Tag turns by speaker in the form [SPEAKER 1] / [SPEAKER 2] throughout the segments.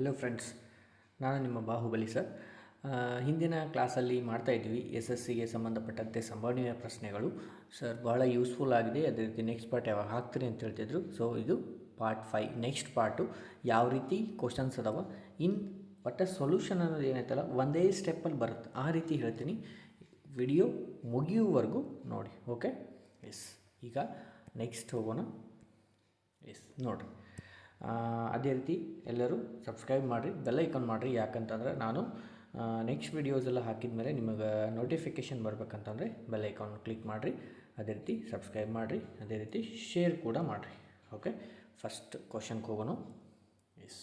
[SPEAKER 1] Hello friends ನಾನು ನಿಮ್ಮ Bahubali sir ಹಿಂದಿನ ಕ್ಲಾಸಲ್ಲಿ ಮಾಡ್ತಾ ಇದ್ವಿ ಎಸ್ ಎಸ್ ಸಿಗೆ ಸಂಬಂಧಪಟ್ಟಂತೆ ಸಂಭವನೀಯ ಪ್ರಶ್ನೆಗಳು. ಸರ್ ಬಹಳ ಯೂಸ್ಫುಲ್ ಆಗಿದೆ. ಅದೇ ರೀತಿ ನೆಕ್ಸ್ಟ್ ಪಾರ್ಟ್ ಯಾವಾಗ ಹಾಕ್ತೀರಿ ಅಂತ ಹೇಳ್ತಿದ್ರು. ಸೊ ಇದು ಪಾರ್ಟ್ ಫೈ ನೆಕ್ಸ್ಟ್ ಪಾರ್ಟು ಯಾವ ರೀತಿ ಕ್ವಶನ್ಸ್ ಅದಾವ? ಇನ್ ಒಟ್ಟು ಸೊಲ್ಯೂಷನ್ ಅನ್ನೋದು ಏನೈತಲ್ಲ ಒಂದೇ ಸ್ಟೆಪ್ಪಲ್ಲಿ ಬರುತ್ತೆ. ಆ ರೀತಿ ಹೇಳ್ತೀನಿ. ವಿಡಿಯೋ ಮುಗಿಯುವವರೆಗೂ ನೋಡಿ ಓಕೆ ಎಸ್ ಈಗ ನೆಕ್ಸ್ಟ್ ಹೋಗೋಣ. ಎಸ್ ನೋಡಿರಿ. ಅದೇ ರೀತಿ ಎಲ್ಲರೂ ಸಬ್ಸ್ಕ್ರೈಬ್ ಮಾಡಿರಿ ಬೆಲ್ ಐಕಾನ್ ಮಾಡಿರಿ. ಯಾಕಂತಂದ್ರೆ ನಾನು ನೆಕ್ಸ್ಟ್ ವೀಡಿಯೋಸ್ ಎಲ್ಲ ಹಾಕಿದ ಮೇಲೆ ನಿಮಗೆ ನೋಟಿಫಿಕೇಷನ್ ಬರಬೇಕಂತಂದರೆ ಬೆಲ್ ಐಕಾನ್ ಕ್ಲಿಕ್ ಮಾಡಿರಿ. ಅದೇ ರೀತಿ ಸಬ್ಸ್ಕ್ರೈಬ್ ಮಾಡಿರಿ. ಅದೇ ರೀತಿ ಶೇರ್ ಕೂಡ ಮಾಡಿರಿ. ಓಕೆ ಫಸ್ಟ್ ಕ್ವಶನ್ಗೆ ಹೋಗೋಣ. ಎಸ್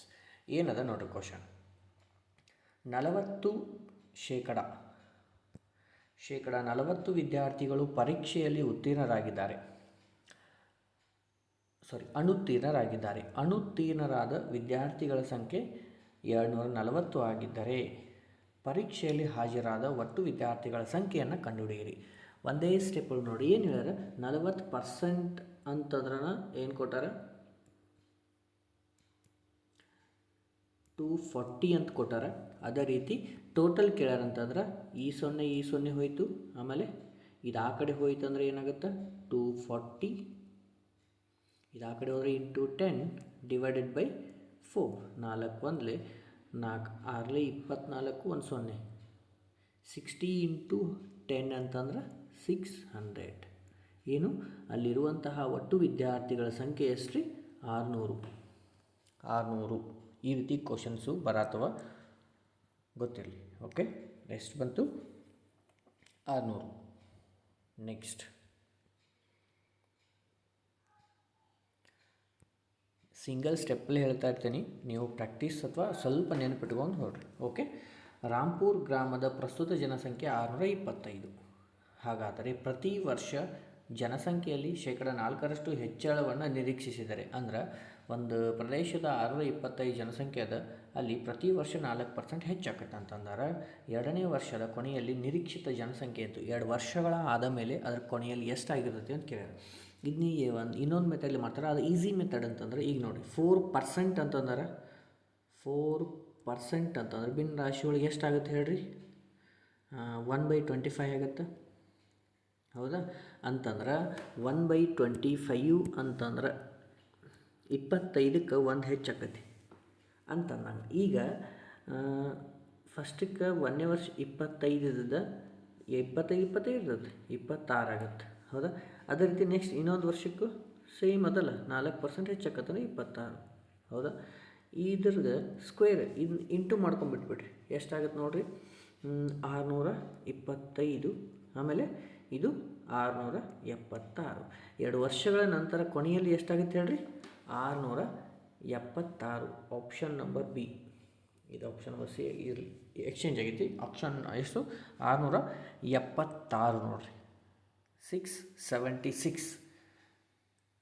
[SPEAKER 1] ಏನದ ನೋಡಿ ಕ್ವಶನ್ ನಲವತ್ತು ಶೇಕಡ. ಶೇಕಡ ನಲವತ್ತು ವಿದ್ಯಾರ್ಥಿಗಳು ಪರೀಕ್ಷೆಯಲ್ಲಿ ಉತ್ತೀರ್ಣರಾಗಿದ್ದಾರೆ. ಸಾರಿ ಅನುತ್ತೀರ್ಣರಾಗಿದ್ದಾರೆ ಅನುತ್ತೀರ್ಣರಾದ ವಿದ್ಯಾರ್ಥಿಗಳ ಸಂಖ್ಯೆ ಎರಡುನೂರ ನಲವತ್ತು ಆಗಿದ್ದರೆ ಪರೀಕ್ಷೆಯಲ್ಲಿ ಹಾಜರಾದ ಒಟ್ಟು ವಿದ್ಯಾರ್ಥಿಗಳ ಸಂಖ್ಯೆಯನ್ನು ಕಂಡುಹಿಡಿಯಿರಿ. ಒಂದೇ ಸ್ಟೆಪ್ ನೋಡಿ, ಏನು ಹೇಳ್ಯಾರ? ನಲವತ್ತು ಪರ್ಸೆಂಟ್ ಅಂತಂದ್ರನ ಏನು ಕೊಟ್ಟಾರ? ಟೂ ಫಾರ್ಟಿ ಅಂತ ಕೊಟ್ಟಾರ. ಅದೇ ರೀತಿ ಟೋಟಲ್ ಕೇಳ್ಯಾರ ಅಂತಂದ್ರೆ ಈ ಸೊನ್ನೆ ಈ ಸೊನ್ನೆ ಹೋಯಿತು, ಆಮೇಲೆ ಇದು ಆ ಕಡೆ ಹೋಯ್ತು ಅಂದರೆ ಏನಾಗುತ್ತೆ? ಟು ಫಾರ್ಟಿ ಇದು ಆ ಕಡೆ ಹೋದರೆ into ten divided by four ನಾಲ್ಕು ಒಂದಲೆ ನಾಲ್ಕು, ಆರಲೆ ಇಪ್ಪತ್ನಾಲ್ಕು ಒಂದು ಸೊನ್ನೆ. ಸಿಕ್ಸ್ಟಿ ಇಂಟು ಟೆನ್ ಅಂತಂದ್ರೆ ಸಿಕ್ಸ್ ಹಂಡ್ರೆಡ್ ಏನು? ಅಲ್ಲಿರುವಂತಹ ಒಟ್ಟು ವಿದ್ಯಾರ್ಥಿಗಳ ಸಂಖ್ಯೆ ಎಷ್ಟು ರೀ ಆರುನೂರು. ಆರುನೂರು. ಈ ರೀತಿ ಕ್ವಶನ್ಸು ಬರತ್ತವ ಗೊತ್ತಿರಲಿ. ಓಕೆ ನೆಕ್ಸ್ಟ್ ಬಂತು. ಆರುನೂರು. ನೆಕ್ಸ್ಟ್ ಸಿಂಗಲ್ ಸ್ಟೆಪ್ಪಲ್ಲಿ ಹೇಳ್ತಾ ಇರ್ತೀನಿ. ನೀವು ಪ್ರಾಕ್ಟೀಸ್ ಅಥವಾ ಸ್ವಲ್ಪ ನೆನಪಿಟ್ಕೊಂಡು ಹೊರಡ್ರಿ ಓಕೆ ರಾಂಪುರ್ ಗ್ರಾಮದ ಪ್ರಸ್ತುತ ಜನಸಂಖ್ಯೆ ಆರುನೂರ ಇಪ್ಪತ್ತೈದು ಹಾಗಾದರೆ ಪ್ರತಿ ವರ್ಷ ಜನಸಂಖ್ಯೆಯಲ್ಲಿ ಶೇಕಡ ನಾಲ್ಕರಷ್ಟು ಹೆಚ್ಚಳವನ್ನು ನಿರೀಕ್ಷಿಸಿದರೆ, ಅಂದ್ರೆ ಒಂದು ಪ್ರದೇಶದ ಆರುನೂರ ಇಪ್ಪತ್ತೈದು ಜನಸಂಖ್ಯೆ ಅದ, ಅಲ್ಲಿ ಪ್ರತಿ ವರ್ಷ ನಾಲ್ಕು ಪರ್ಸೆಂಟ್ ಹೆಚ್ಚಾಕತ್ತೆ. ಅಂತಂದ್ರೆ, ಎರಡನೇ ವರ್ಷದ ಕೊನೆಯಲ್ಲಿ ನಿರೀಕ್ಷಿತ ಜನಸಂಖ್ಯೆ ಅಂತೂ ಎರಡು ವರ್ಷಗಳ ಆದ ಮೇಲೆ ಅದರ ಕೊನೆಯಲ್ಲಿ ಎಷ್ಟಾಗಿರ್ತೈತಿ ಅಂತ ಕೇಳ್ಯಾರ ಇದನ್ನ ಒಂದು ಇನ್ನೊಂದು ಮೆಥಡಲ್ಲಿ ಮಾಡ್ತಾರೆ. ಅದು ಈಸಿ ಮೆಥಡ್ ಅಂತಂದ್ರೆ ಈಗ ನೋಡಿ ಫೋರ್ ಪರ್ಸೆಂಟ್ ಅಂತಂದ್ರೆ. ಫೋರ್ ಪರ್ಸೆಂಟ್ ಅಂತಂದ್ರೆ ಭಿನ್ನ ರಾಶಿ ಒಳಗೆ ಎಷ್ಟಾಗುತ್ತೆ ಹೇಳ್ರಿ? ಒನ್ ಬೈ ಟ್ವೆಂಟಿ ಫೈವ್ ಆಗುತ್ತೆ. ಹೌದಾ? ಅಂತಂದ್ರೆ ಒನ್ ಬೈ ಟ್ವೆಂಟಿ ಫೈವ್ ಅಂತಂದ್ರೆ ಇಪ್ಪತ್ತೈದಕ್ಕೆ ಒಂದು ಹೆಚ್ಚಾಕತಿ ಅಂತಂದಂಗೆ ಈಗ ಫಸ್ಟಕ್ಕೆ ಒಂದನೇ ವರ್ಷ ಇಪ್ಪತ್ತೈದು ಇದ್ದದ, ಇಪ್ಪತ್ತೈದು ಇಪ್ಪತ್ತೈದು ಇರ್ತದೆ ಇಪ್ಪತ್ತಾರು ಆಗುತ್ತೆ. ಹೌದಾ? ಅದೇ ರೀತಿ ನೆಕ್ಸ್ಟ್ ಇನ್ನೊಂದು ವರ್ಷಕ್ಕೂ ಸೇಮ್ ಅದಲ್ಲ, ನಾಲ್ಕು ಪರ್ಸೆಂಟ್ ಹೆಚ್ಚಾಕತ್ತಾನೆ ಇಪ್ಪತ್ತಾರು. ಹೌದಾ? ಇದ್ರದ್ದು ಸ್ಕ್ವೇರ್ ಇನ್ನು ಇಂಟು ಮಾಡ್ಕೊಂಬಿಟ್ಬಿಡ್ರಿ ಎಷ್ಟಾಗತ್ತೆ ನೋಡಿರಿ? ಆರುನೂರ ಇಪ್ಪತ್ತೈದು. ಆಮೇಲೆ ಇದು ಆರುನೂರ ಎಪ್ಪತ್ತಾರು. ಎರಡು ವರ್ಷಗಳ ನಂತರ ಕೊನೆಯಲ್ಲಿ ಎಷ್ಟಾಗುತ್ತೆ ಹೇಳ್ರಿ? ಆರುನೂರ ಎಪ್ಪತ್ತಾರು. ಆಪ್ಷನ್ ನಂಬರ್ ಬಿ ಇದು ಆಪ್ಷನ್ ನಂಬರ್ ಸಿ ಇರಲಿ ಎಕ್ಸ್ಚೇಂಜ್ ಆಗೈತಿ. ಆಪ್ಷನ್ ಎಷ್ಟು? ಆರುನೂರ ಎಪ್ಪತ್ತಾರು ನೋಡಿರಿ. ಸಿಕ್ಸ್ ಸೆವೆಂಟಿ ಸಿಕ್ಸ್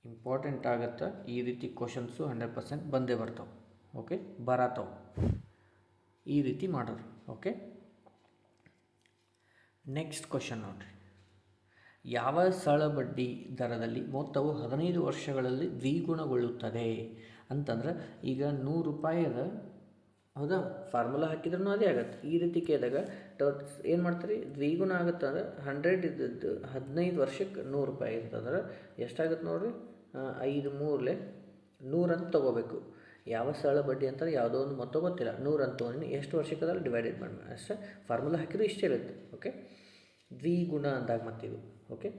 [SPEAKER 1] ಇಂಪಾರ್ಟೆಂಟ್ ಆಗುತ್ತೆ, ಈ ರೀತಿ ಕ್ವಶನ್ಸು ಹಂಡ್ರೆಡ್ ಪರ್ಸೆಂಟ್ ಬಂದೇ ಬರ್ತಾವೆ. ಓಕೆ ಬರತ್ತವೆ ಈ ರೀತಿ ಮಾಡೋರು. ಓಕೆ ನೆಕ್ಸ್ಟ್ ಕ್ವಶನ್ ನೋಡಿರಿ. ಯಾವ ಸರಳ ಬಡ್ಡಿ ದರದಲ್ಲಿ ಮೊತ್ತವು ಹದಿನೈದು ವರ್ಷಗಳಲ್ಲಿ ದ್ವಿಗುಣಗೊಳ್ಳುತ್ತದೆ? ಅಂತಂದ್ರೆ ಈಗ ನೂರು ರೂಪಾಯಿದ ಹೌದಾ? ಫಾರ್ಮುಲಾ ಹಾಕಿದ್ರೂ ಅದೇ ಆಗತ್ತೆ. ಈ ರೀತಿ ಕೇಳಿದಾಗ ಟೋಟ್ ಏನು ಮಾಡ್ತೀರಿ? ದ್ವಿಗುಣ ಆಗುತ್ತೆ ಅಂದ್ರೆ ಹಂಡ್ರೆಡ್ ಇದ್ದದ್ದು ಹದಿನೈದು ವರ್ಷಕ್ಕೆ ನೂರು ರೂಪಾಯಿ ಇರ್ತಂದ್ರೆ ಎಷ್ಟಾಗುತ್ತೆ ನೋಡಿರಿ? ಐದು ಮೂರಲೆ ನೂರಂತ ತೊಗೋಬೇಕು. ಯಾವ ಸರಳ ಬಡ್ಡಿ ಅಂತಾರೆ ಯಾವುದೋ ಒಂದು ಮೊತ್ತ ಗೊತ್ತಿಲ್ಲ. ನೂರಂತ ತೊಗೊಂಡು ಎಷ್ಟು ವರ್ಷಕ್ಕೆ ಅದರಲ್ಲಿ ಡಿವೈಡೆಡ್ ಮಾಡಿ ಅಷ್ಟೇ ಫಾರ್ಮುಲಾ ಹಾಕಿದ್ರೆ ಇಷ್ಟೇ ಇರುತ್ತೆ ಓಕೆ ದ್ವಿಗುಣ ಅಂದಾಗ ಮತ್ತಿದು ಓಕೆ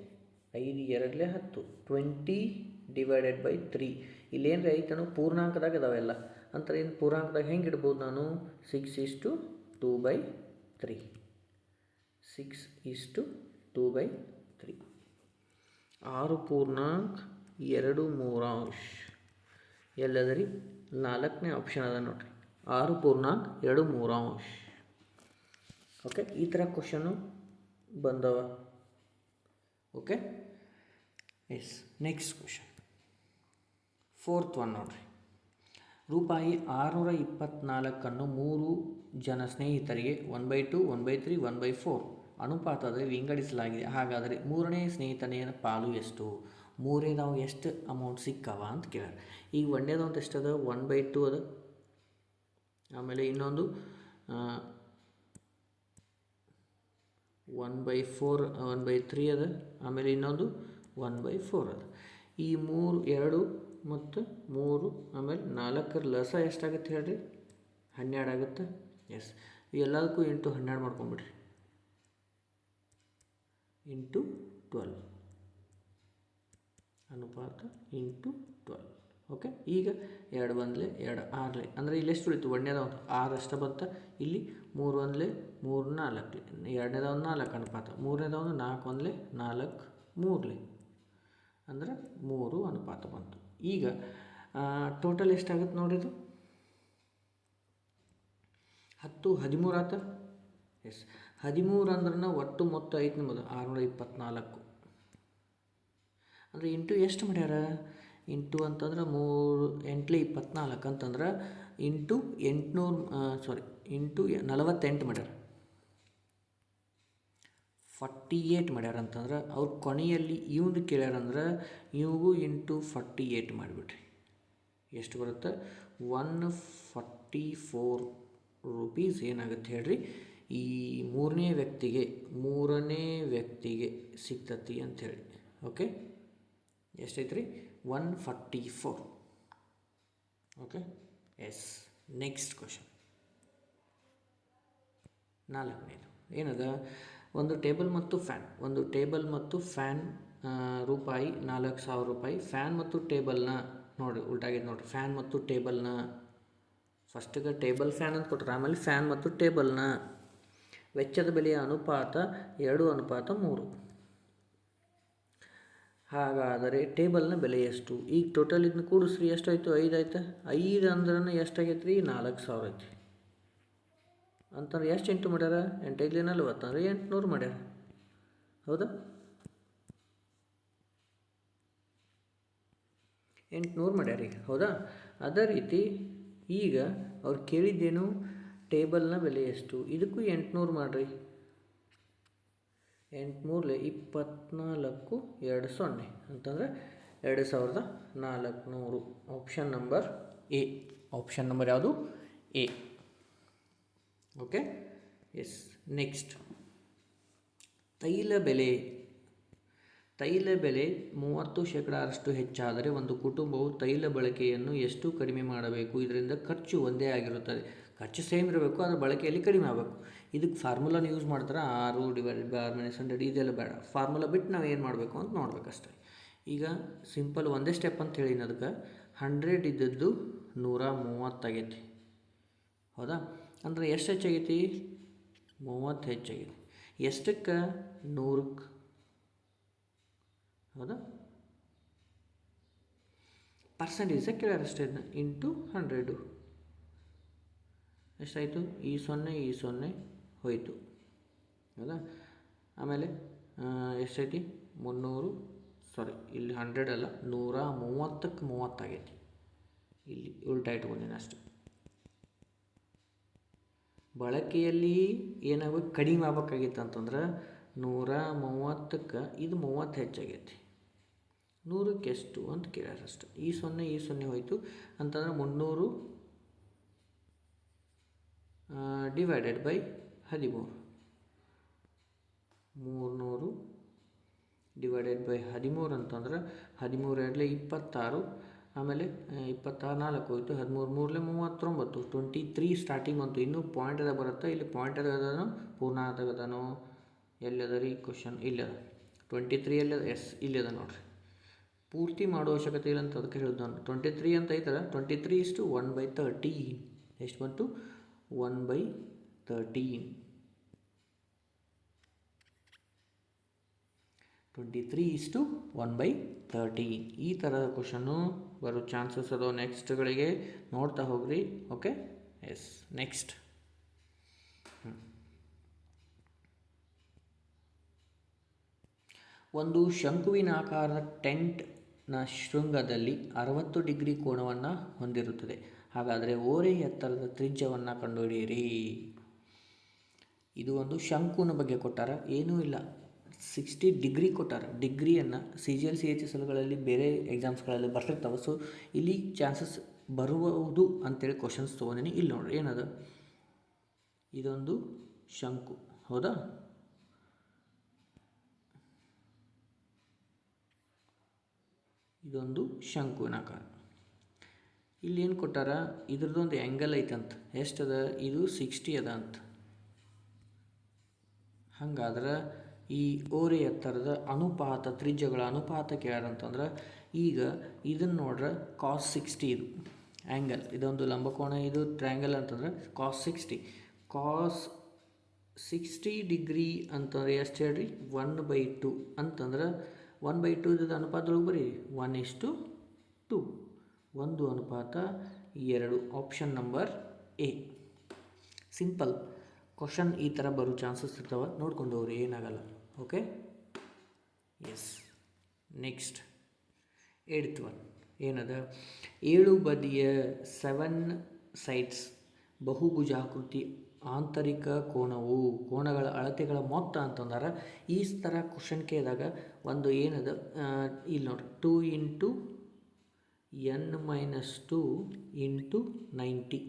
[SPEAKER 1] ಐದು ಎರಡಲೇ ಹತ್ತು ಟ್ವೆಂಟಿ ಡಿವೈಡೆಡ್ ಬೈ ತ್ರೀ ಇಲ್ಲೇನು ಐತನು ಪೂರ್ಣಾಂಕದಾಗ ಇದಾವೆಲ್ಲ ಅಂತಾರೆ ಏನು ಪೂರ್ಣಾಂಕದಾಗ ಹೆಂಗೆ ಇಡ್ಬೋದು ನಾನು? ಸಿಕ್ಸ್ ಇಷ್ಟು ಟೂ ಬೈ ತ್ರೀ ಸಿಕ್ಸ್ ಇಷ್ಟು ಟೂ ಬೈ ತ್ರೀ ಆರು ಪೂರ್ಣಾಂಕ ಎರಡು ಮೂರಾಂಶ. ಎಲ್ಲದರಿ? ನಾಲ್ಕನೇ ಆಪ್ಷನ್ ಅದ ನೋಡ್ರಿ. ಆರು ಪೂರ್ಣಾಂಕ ಎರಡು ಮೂರಾಂಶ. ಓಕೆ ಈ ಥರ ಕ್ವಶನು ಬಂದವ. Okay yes next question fourth one ನೋಡಿರಿ. ರೂಪಾಯಿ ಆರುನೂರ ಇಪ್ಪತ್ತ್ನಾಲ್ಕನ್ನು ಮೂರು ಜನ ಸ್ನೇಹಿತರಿಗೆ one by two one by three one by four ಅನುಪಾತದಲ್ಲಿ ವಿಂಗಡಿಸಲಾಗಿದೆ. ಹಾಗಾದರೆ ಮೂರನೇ ಸ್ನೇಹಿತನೆಯ ಪಾಲು ಎಷ್ಟು? ಮೂರನೇದವು ಎಷ್ಟು ಅಮೌಂಟ್ ಸಿಕ್ಕವ ಅಂತ ಕೇಳ್ಯಾರ ಈಗ ಒಂದೇದು ಅಂತ ಅದ ಒನ್ ಬೈ ಟು ಅದ. ಆಮೇಲೆ ಇನ್ನೊಂದು one by four one by three ಅದ. ಆಮೇಲೆ ಇನ್ನೊಂದು ಒನ್ ಬೈ ಫೋರ್ ಅದ. ಈ ಮೂರು, ಎರಡು ಮತ್ತು ಮೂರು ಆಮೇಲೆ ನಾಲ್ಕರ ಲಸ ಎಷ್ಟಾಗುತ್ತೆ ಹೇಳ್ರಿ? ಹನ್ನೆರಡು ಆಗುತ್ತೆ. ಎಸ್. ಎಲ್ಲದಕ್ಕೂ ಇಂಟು ಹನ್ನೆರಡು ಮಾಡ್ಕೊಂಬಿಡ್ರಿ. Into twelve. ಅನುಪಾತ ಇಂಟು ಟ್ವೆಲ್ವ್ ಓಕೆ? ಈಗ ಎರಡು ಒಂದಲೇ ಎರಡು ಆರಲೆ. ಅಂದರೆ ಇಲ್ಲಿ ಎಷ್ಟು ಉಳಿತು? ಒಂದನೇದ ಒಂದು ಆರು ಅಷ್ಟು ಬಂತ. ಇಲ್ಲಿ ಮೂರು ಒಂದಲೇ ಮೂರು ನಾಲ್ಕು. ಎರಡನೇದ ಒಂದು ನಾಲ್ಕು ಅನುಪಾತ. ಮೂರನೇದ ಒಂದು ನಾಲ್ಕು ಒಂದಲೇ ನಾಲ್ಕು ಮೂರಲೆ. ಅಂದರೆ ಮೂರು ಅನುಪಾತ ಬಂತು. ಈಗ ಟೋಟಲ್ ಎಷ್ಟಾಗುತ್ತೆ ನೋಡಿದು ಹತ್ತು, ಹದಿಮೂರು ಆತ? ಎಸ್ ಹದಿಮೂರು ಅಂದ್ರೆ ಒಟ್ಟು ಮೊತ್ತ ಐತೆ ನಿಮ್ಮದು, ಆರುನೂರ ಇಪ್ಪತ್ನಾಲ್ಕು. ಅಂದರೆ ಇಂಟು ಎಷ್ಟು ಮಾಡ್ಯಾರ? ಇಂಟು ಅಂತಂದ್ರೆ ಮೂರು, ಎಂಟ್ಲಿ ಇಪ್ಪತ್ನಾಲ್ಕು ಅಂತಂದ್ರೆ ಇಂಟು ಎಂಟುನೂರು ಸಾರಿ ಇಂಟು ನಲವತ್ತೆಂಟು ಮಾಡ್ಯಾರ. ಫಾರ್ಟಿ ಏಯ್ಟ್ ಮಾಡ್ಯಾರ ಅಂತಂದ್ರೆ ಅವ್ರ ಕೊನೆಯಲ್ಲಿ ಇವಂದು ಕೇಳ್ಯಾರಂದ್ರೆ ಇವಿಗೂ ಇಂಟು ಫಾರ್ಟಿ ಏಯ್ಟ್ ಮಾಡಿಬಿಟ್ರಿ ಎಷ್ಟು ಬರುತ್ತೆ? ಒನ್ ಫಾರ್ಟಿ ಫೋರ್ ರುಪೀಸ್ ಏನಾಗುತ್ತೆ ಹೇಳ್ರಿ? ಈ ಮೂರನೇ ವ್ಯಕ್ತಿಗೆ ಮೂರನೇ ವ್ಯಕ್ತಿಗೆ ಸಿಗ್ತತಿ ಅಂಥೇಳಿ ಓಕೆ ಎಷ್ಟೈತೆ ರೀ one forty four okay yes next question ನಾಲ್ಕನೇದು. ಏನದ? ಒಂದು ಟೇಬಲ್ ಮತ್ತು ಫ್ಯಾನ್. ಒಂದು ಟೇಬಲ್ ಮತ್ತು ಫ್ಯಾನ್ ರೂಪಾಯಿ ನಾಲ್ಕು ಸಾವಿರ ರೂಪಾಯಿ. ಫ್ಯಾನ್ ಮತ್ತು ಟೇಬಲ್ನ ನೋಡಿ ಉಲ್ಟಾಗಿದೆ ನೋಡಿರಿ. ಫ್ಯಾನ್ ಮತ್ತು ಟೇಬಲ್ನ. ಫಸ್ಟಿಗೆ ಟೇಬಲ್ ಫ್ಯಾನ್ ಅಂತ ಕೊಟ್ಟರೆ ಆಮೇಲೆ ಫ್ಯಾನ್ ಮತ್ತು ಟೇಬಲ್ನ. ವೆಚ್ಚದ ಬೆಲೆಯ ಅನುಪಾತ ಎರಡು, ಅನುಪಾತ ಮೂರು. ಹಾಗಾದರೆ ಟೇಬಲ್ನ ಬೆಲೆ ಎಷ್ಟು? ಈಗ ಟೋಟಲ್ ಇದನ್ನ ಕೂಡಿಸ್ರಿ. ಎಷ್ಟಾಯಿತು? ಐದು ಆಯ್ತು? ಐದು ಅಂದ್ರೆ ಎಷ್ಟಾಗೈತೆ ರೀ ನಾಲ್ಕು ಸಾವಿರ ಐತಿ ಅಂತಂದ್ರೆ ಎಷ್ಟು ಎಂಟು ಮಾಡ್ಯಾರ? ಎಂಟೈದು ನಲ್ವತ್ತು, ಅಂದ್ರೆ ಎಂಟುನೂರು ಮಾಡ್ಯಾರ. ಹೌದಾ? ಎಂಟುನೂರು ಮಾಡ್ಯಾರ ಈಗ, ಹೌದಾ? ಅದೇ ರೀತಿ ಈಗ ಅವ್ರು ಕೇಳಿದ್ದೇನು ಟೇಬಲ್ನ ಬೆಲೆ ಎಷ್ಟು? ಇದಕ್ಕೂ ಎಂಟುನೂರು ಮಾಡಿರಿ. ಎಂಟುನೂರಲೆ ಇಪ್ಪತ್ತ್ನಾಲ್ಕು ಎರಡು ಸೊನ್ನೆ, ಅಂತಂದರೆ ಎರಡು ಸಾವಿರದ ನಾಲ್ಕುನೂರು. Option number A option number ಯಾವುದು? ಎ ಓಕೆ ಎಸ್ ನೆಕ್ಸ್ಟ್ ತೈಲ ಬೆಲೆ. ತೈಲ ಬೆಲೆ ಮೂವತ್ತು ಶೇಕಡಾರಷ್ಟು ಹೆಚ್ಚಾದರೆ ಒಂದು ಕುಟುಂಬವು ತೈಲ ಬಳಕೆಯನ್ನು ಎಷ್ಟು ಕಡಿಮೆ ಮಾಡಬೇಕು? ಇದರಿಂದ ಖರ್ಚು ಒಂದೇ ಆಗಿರುತ್ತದೆ. ಖರ್ಚು ಸೇಮ್ ಇರಬೇಕು ಅದರ ಬಳಕೆಯಲ್ಲಿ ಕಡಿಮೆ ಆಗಬೇಕು. ಇದಕ್ಕೆ ಫಾರ್ಮುಲಾನ ಯೂಸ್ ಮಾಡ್ತಾರೆ? ಆರು divided by R minus hundred ಇದೆಲ್ಲ ಬೇಡ. ಫಾರ್ಮುಲಾ ಬಿಟ್ಟು ನಾವು ಏನು ಮಾಡಬೇಕು ಅಂತ ನೋಡ್ಬೇಕಷ್ಟೆ. ಈಗ ಸಿಂಪಲ್ ಒಂದೇ ಸ್ಟೆಪ್ ಅಂತ ಹೇಳಿನ ಅದಕ್ಕೆ. ಹಂಡ್ರೆಡ್ ಇದ್ದದ್ದು ನೂರ ಮೂವತ್ತಾಗೈತಿ ಹೌದಾ? ಅಂದರೆ ಎಷ್ಟು ಹೆಚ್ಚಾಗೈತಿ ಮೂವತ್ತು ಹೆಚ್ಚಾಗೈತಿ ಎಷ್ಟಕ್ಕೆ? ನೂರಕ್ಕೆ ಹೌದಾ? ಪರ್ಸೆಂಟೇಜಾಗಿ ಕೇಳ್ಯಾರ ಅಷ್ಟೇ ಇಂಟು ಹಂಡ್ರೆಡು ಎಷ್ಟಾಯಿತು? ಈ ಸೊನ್ನೆ ಈ ಸೊನ್ನೆ ಹೋಯಿತು. ಹೌದಾ? ಆಮೇಲೆ ಎಷ್ಟೈತಿ ಮುನ್ನೂರು. ಸಾರಿ ಇಲ್ಲಿ ಹಂಡ್ರೆಡ್ ಅಲ್ಲ. ನೂರ ಮೂವತ್ತಕ್ಕೆ ಮೂವತ್ತಾಗೈತಿ. ಇಲ್ಲಿ ಉಲ್ಟಾ ಇಟ್ಕೊಂಡಿನಿ ಅಷ್ಟೆ. ಬಳಕೆಯಲ್ಲಿ ಏನಾಗಬೇಕು? ಕಡಿಮೆ ಆಗ್ಬೇಕಾಗಿತ್ತು ಅಂತಂದ್ರೆ ನೂರ ಮೂವತ್ತಕ್ಕೆ ಇದು ಮೂವತ್ತು ಹೆಚ್ಚಾಗೈತಿ. ನೂರಕ್ಕೆ ಎಷ್ಟು ಅಂತ ಕೇಳ್ಯಾರ ಅಷ್ಟೆ ಈ ಸೊನ್ನೆ ಈ ಸೊನ್ನೆ ಹೋಯಿತು. ಅಂತಂದ್ರೆ ಮುನ್ನೂರು ಡಿವೈಡೆಡ್ ಬೈ ಹದಿಮೂರು. ಮೂರುನೂರು ಡಿವೈಡೆಡ್ ಬೈ ಹದಿಮೂರು ಅಂತಂದ್ರೆ ಹದಿಮೂರು ಎರಡಲೇ ಇಪ್ಪತ್ತಾರು. ಆಮೇಲೆ ಇಪ್ಪತ್ತಾರು ನಾಲ್ಕು ಹೋಯಿತು, ಹದಿಮೂರು ಮೂರಲೆ ಮೂವತ್ತೊಂಬತ್ತು ಟ್ವೆಂಟಿ ತ್ರೀ ಸ್ಟಾರ್ಟಿಂಗ್ ಬಂತು. ಇನ್ನೂ ಪಾಯಿಂಟ್ ಅದ ಬರುತ್ತೆ? ಇಲ್ಲಿ ಪಾಯಿಂಟ್ ಅದ ಅದಾನು ಪೂರ್ಣಾರ್ಥಕ ಅದಾನು ಎಲ್ಲದ ರೀ? ಕ್ವಶನ್ ಇಲ್ಲದ. ಟ್ವೆಂಟಿ ತ್ರೀ ಎಲ್ಲ ಎಸ್ ಇಲ್ಲದ ನೋಡ್ರಿ. ಪೂರ್ತಿ ಮಾಡೋ ಅವಶ್ಯಕತೆ ಇಲ್ಲ ಅಂತ ಅದಕ್ಕೆ ಹೇಳಿದ್ದು ನಾನು. ಟ್ವೆಂಟಿ ತ್ರೀ ಅಂತ ಐತಲ್ಲ? ಟ್ವೆಂಟಿ ತ್ರೀ ಇಷ್ಟು ಒನ್ ಬೈ ತರ್ಟೀನ್ ಎಷ್ಟು ಬಂತು? One by thirteen twenty three ಇಷ್ಟು ಒನ್ ಬೈ ತರ್ಟೀನ್ ಈ ಥರದ ಕ್ವಶನ್ನು ಬರೋ ಚಾನ್ಸಸ್ ಅದು ನೆಕ್ಸ್ಟ್ಗಳಿಗೆ ನೋಡ್ತಾ ಹೋಗ್ರಿ, ಓಕೆ? ಎಸ್ ನೆಕ್ಸ್ಟ್ ಒಂದು ಶಂಕುವಿನ ಆಕಾರದ ಟೆಂಟ್ನ ಶೃಂಗದಲ್ಲಿ ಅರವತ್ತು ಡಿಗ್ರಿ ಕೋಣವನ್ನು ಹೊಂದಿರುತ್ತದೆ. ಹಾಗಾದರೆ ಓರೆ ಎತ್ತರದ ತ್ರಿಜ್ಯವನ್ನು ಕಂಡುಹಿಡಿಯಿರಿ. ಇದು ಒಂದು ಶಂಕುನ ಬಗ್ಗೆ ಕೊಟ್ಟಾರ, ಏನೂ ಇಲ್ಲ. ಸಿಕ್ಸ್ಟಿ ಡಿಗ್ರಿ ಕೊಟ್ಟಾರ. ಡಿಗ್ರಿಯನ್ನು C G L C H S ಎಲ್ಗಳಲ್ಲಿ ಬೇರೆ ಎಕ್ಸಾಮ್ಸ್ಗಳಲ್ಲಿ ಬರ್ತಿರ್ತಾವೆ. ಸೊ ಇಲ್ಲಿ ಚಾನ್ಸಸ್ ಬರುವುದು ಅಂತೇಳಿ ಕ್ವಶನ್ಸ್ ತೊಗೊಂಡಿನಿ. ಇಲ್ಲಿ ನೋಡ್ರಿ, ಏನದು? ಇದೊಂದು ಶಂಕು. ಹೌದಾ? ಇದೊಂದು ಶಂಕುವಿನಾಕಾರ ಇಲ್ಲಿ ಏನು ಕೊಟ್ಟಾರ? ಇದ್ರದ್ದೊಂದು ಆ್ಯಂಗಲ್ ಐತಂತ. ಎಷ್ಟದ? ಇದು ಸಿಕ್ಸ್ಟಿ ಅದ ಅಂತ. ಹಂಗಾದ್ರೆ ಈ ಓರೆ ಎತ್ತರದ ಅನುಪಾತ ತ್ರಿಜ್ಯಗಳ ಅನುಪಾತ ಕೇಳ್ಯಾರಂತಂದ್ರೆ ಈಗ ಇದನ್ನು ನೋಡ್ರೆ ಕಾಸ್ ಸಿಕ್ಸ್ಟಿ ಇದು. ಆ್ಯಂಗಲ್ ಇದೊಂದು ಲಂಬಕೋಣ ಇದು ಟ್ರ್ಯಾಂಗಲ್ ಅಂತಂದ್ರೆ cos sixty cos sixty degree ಅಂತಂದ್ರೆ ಎಷ್ಟು ಹೇಳ್ರಿ? ಒನ್ ಬೈ ಟು ಅಂತಂದ್ರೆ ಒನ್ ಬೈ ಟು ಇದ್ದ ಅನುಪಾತದೊಳಗೆ ಬರೀ ಒನ್ ಇಷ್ಟು ಟು ಒಂದು ಅನುಪಾತ ಎರಡು. Option number A simple question ಈ ಥರ ಬರೋ ಚಾನ್ಸಸ್ ಇರ್ತಾವೆ. ನೋಡ್ಕೊಂಡು ಹೋಗ್ರಿ. ಏನಾಗಲ್ಲ. Okay yes next eighth one ಏನದ? ಏಳು ಬದಿಯ ಸೆವೆನ್ ಸೈಟ್ಸ್ ಬಹುಭುಜಾಕೃತಿ ಆಂತರಿಕ ಕೋಣವು ಕೋಣಗಳ ಅಳತೆಗಳ ಮೊತ್ತ ಅಂತಂದ್ರೆ. ಈ ಥರ ಕ್ವಶನ್ ಕೇಳಿದಾಗ ಒಂದು ಏನದ? ಇಲ್ಲಿ ನೋಡ್ರಿ. Two into N minus two into ninety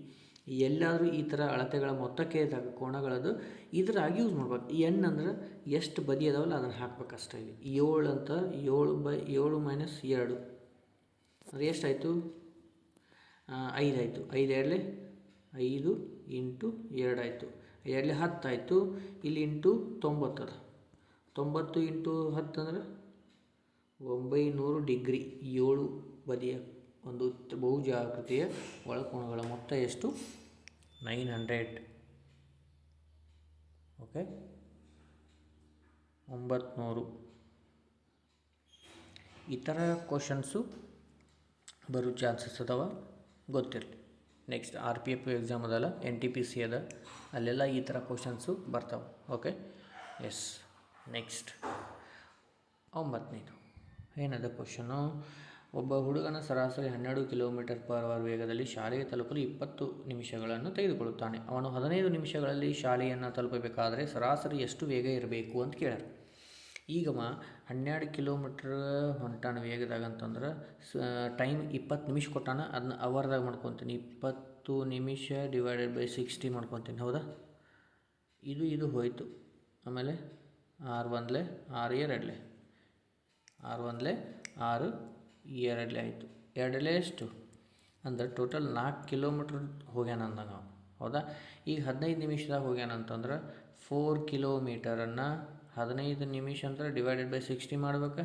[SPEAKER 1] ಎಲ್ಲಾದರೂ ಈ ಥರ ಅಳತೆಗಳ ಮೊತ್ತಕ್ಕೆ ಇದ್ದಾಗ ಕೋಣಗಳದು ಇದರಾಗಿ ಯೂಸ್ ಮಾಡ್ಬೇಕು. ಎನ್ ಅಂದ್ರೆ ಎಷ್ಟು ಬದಿ ಅದಾವಲ್ಲ ಅದನ್ನು ಹಾಕ್ಬೇಕು ಅಷ್ಟೇ ಏಳು ಅಂತ, ಏಳು ಬೈ, ಏಳು ಮೈನಸ್ ಎರಡು. ಅದು ಎಷ್ಟಾಯಿತು ಐದು ಆಯಿತು. ಐದು ಎರಡಲೆ ಐದು ಇಂಟು ಎರಡಾಯಿತು ಎರಡಲೆ ಹತ್ತಾಯಿತು ಇಲ್ಲಿ ಇಂಟು ತೊಂಬತ್ತದ ತೊಂಬತ್ತು ಇಂಟು ಹತ್ತಂದ್ರೆ ಒಂಬೈನೂರು ಡಿಗ್ರಿ ಏಳು ಬದಿಯ ಒಂದು ಬಹುಜಾಕೃತಿಯ ಒಳಕೋಣಗಳ ಮೊತ್ತ ಎಷ್ಟು? Nine hundred. ಓಕೆ. ಒಂಬತ್ನೂರು ಈ ಥರ ಕ್ವಶನ್ಸು ಬರೋ ಚಾನ್ಸಸ್ ಅದಾವ? ಗೊತ್ತಿರಲಿ. Next R P F exam ಅದಲ್ಲ, ಎನ್ ಟಿ ಪಿ ಸಿ ಅದ, ಅಲ್ಲೆಲ್ಲ ಈ ಥರ ಕ್ವಶನ್ಸು ಬರ್ತಾವೆ. ಓಕೆ. ಎಸ್. ನೆಕ್ಸ್ಟ್. ಒಂಬತ್ತನೇದು. ಏನದ ಕ್ವಶನು? ಒಬ್ಬ ಹುಡುಗನ ಸರಾಸರಿ ಹನ್ನೆರಡು ಕಿಲೋಮೀಟರ್ ಪರ್ ಅವರ್ ವೇಗದಲ್ಲಿ ಶಾಲೆಗೆ ತಲುಪಲು ಇಪ್ಪತ್ತು ನಿಮಿಷಗಳನ್ನು ತೆಗೆದುಕೊಳ್ಳುತ್ತಾನೆ. ಅವನು ಹದಿನೈದು ನಿಮಿಷಗಳಲ್ಲಿ ಶಾಲೆಯನ್ನು ತಲುಪಬೇಕಾದರೆ ಸರಾಸರಿ ಎಷ್ಟು ವೇಗ ಇರಬೇಕು ಅಂತ ಕೇಳ್ಯಾರ. ಈಗವ ಹನ್ನೆರಡು ಕಿಲೋಮೀಟ್ರ್ ಹೊಂಟಾನ ವೇಗದಾಗ ಅಂತಂದ್ರೆ ಸ, ಟೈಮ್ ಇಪ್ಪತ್ತು ನಿಮಿಷ ಕೊಟ್ಟಾನ ಅದನ್ನ ಅವರ್ದಾಗ ಮಾಡ್ಕೊತೀನಿ. ಇಪ್ಪತ್ತು ನಿಮಿಷ ಡಿವೈಡೆಡ್ ಬೈ ಸಿಕ್ಸ್ಟಿ ಮಾಡ್ಕೊತೀನಿ. ಹೌದಾ? ಇದು ಇದು ಹೋಯಿತು. ಆಮೇಲೆ ಆರು ಒಂದಲೆ ಆರು ಎರಡಲೆ. ಆರು ಒಂದಲೆ ಆರು ಎರಡಲೆ ಆಯಿತು. ಎರಡಲೇ ಎಷ್ಟು? ಅಂದ್ರೆ ಟೋಟಲ್ ನಾಲ್ಕು ಕಿಲೋಮೀಟ್ರ್ ಹೋಗ್ಯಾನ ನಾವು ಹೌದಾ? ಈಗ ಹದಿನೈದು ನಿಮಿಷದಾಗ ಹೋಗ್ಯಾನಂತಂದ್ರೆ ಫೋರ್ ಕಿಲೋಮೀಟರನ್ನು ಹದಿನೈದು ನಿಮಿಷ ಅಂದ್ರೆ ಡಿವೈಡೆಡ್ ಬೈ ಸಿಕ್ಸ್ಟಿ ಮಾಡ್ಬೇಕಾ?